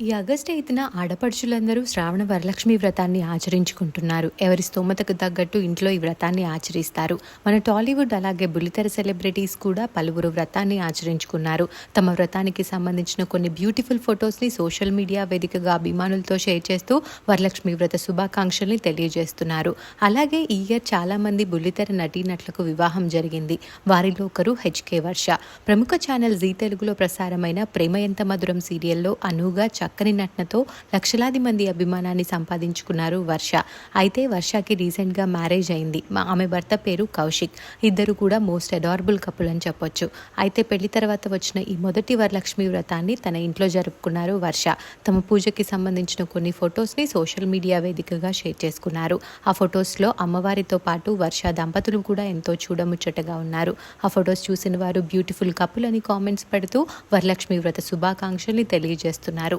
ఈ ఆగస్టు ఎయిత్న ఆడపడుచులందరూ శ్రావణ వరలక్ష్మి వ్రతాన్ని ఆచరించుకుంటున్నారు. ఎవరి స్తోమతకు తగ్గట్టు ఇంట్లో ఈ వ్రతాన్ని ఆచరిస్తారు. మన టాలీవుడ్ అలాగే బుల్లితెర సెలబ్రిటీస్ కూడా పలువురు వ్రతాన్ని ఆచరించుకున్నారు. తమ వ్రతానికి సంబంధించిన కొన్ని బ్యూటిఫుల్ ఫొటోస్ని సోషల్ మీడియా వేదికగా అభిమానులతో షేర్ చేస్తూ వరలక్ష్మి వ్రత శుభాకాంక్షల్ని తెలియజేస్తున్నారు. అలాగే ఈ ఇయర్ చాలామంది బుల్లితెర నటీనటులకు వివాహం జరిగింది. వారిలో ఒకరు హెచ్కే వర్ష. ప్రముఖ ఛానల్ జీ తెలుగులో ప్రసారమైన ప్రేమ ఎంత మధురం సీరియల్లో అనుగా చక్కని నటనతో లక్షలాది మంది అభిమానాన్ని సంపాదించుకున్నారు వర్ష. అయితే వర్షకి రీసెంట్గా మ్యారేజ్ అయింది. మా ఆమె భర్త పేరు కౌశిక్. ఇద్దరు కూడా మోస్ట్ అడారబుల్ కపుల్ అని చెప్పొచ్చు. అయితే పెళ్ళి తర్వాత వచ్చిన ఈ మొదటి వరలక్ష్మి వ్రతాన్ని తన ఇంట్లో జరుపుకున్నారు వర్ష. తమ పూజకి సంబంధించిన కొన్ని ఫొటోస్ని సోషల్ మీడియా వేదికగా షేర్ చేసుకున్నారు. ఆ ఫొటోస్లో అమ్మవారితో పాటు వర్ష దంపతులు కూడా ఎంతో చూడముచ్చటగా ఉన్నారు. ఆ ఫొటోస్ చూసిన వారు బ్యూటిఫుల్ కపుల్ అని కామెంట్స్ పెడుతూ వరలక్ష్మి వ్రత శుభాకాంక్షల్ని తెలియజేస్తున్నారు.